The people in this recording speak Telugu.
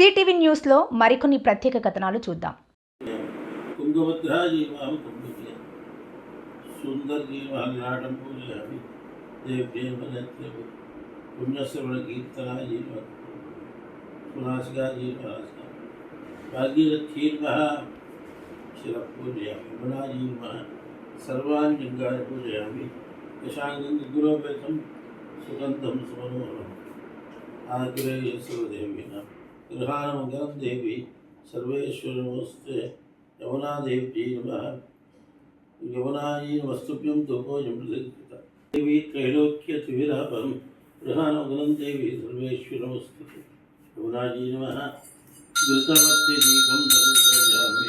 సిటీవీ న్యూస్లో మరికొన్ని ప్రత్యేక కథనాలు చూద్దాం. కుంగభద్రా సుందర జీవాన్ని నాటం పూజయామి దేవ్యేమనేత్రే పుణ్యశ్రవణ కీర్తన జీవ సునాసిగా జీవనాశ భాగీరథీర్మ శిర పూజయామి గుణా జీవ సర్వాన్ని లింగాన్ని పూజయామి యశాంగం గురోపేతం సుగంధం సుమనోహరం ఆగ్రేయేశ్వరదేవీన నా ग्रहानुगं देवी सर्वेश्वरमस्ते यमुना देवी नम। वस्तुभ्यं तोपोजं प्रदत्ता देवी त्रैलोक्य त्रैलोक्यतिभिरापं ग्रहानुगुणं देवी सर्वेश्वर सर्वेश्वरमस्तु यमुनायै नमः। द्रुतमत्य दीपं दर्शयामि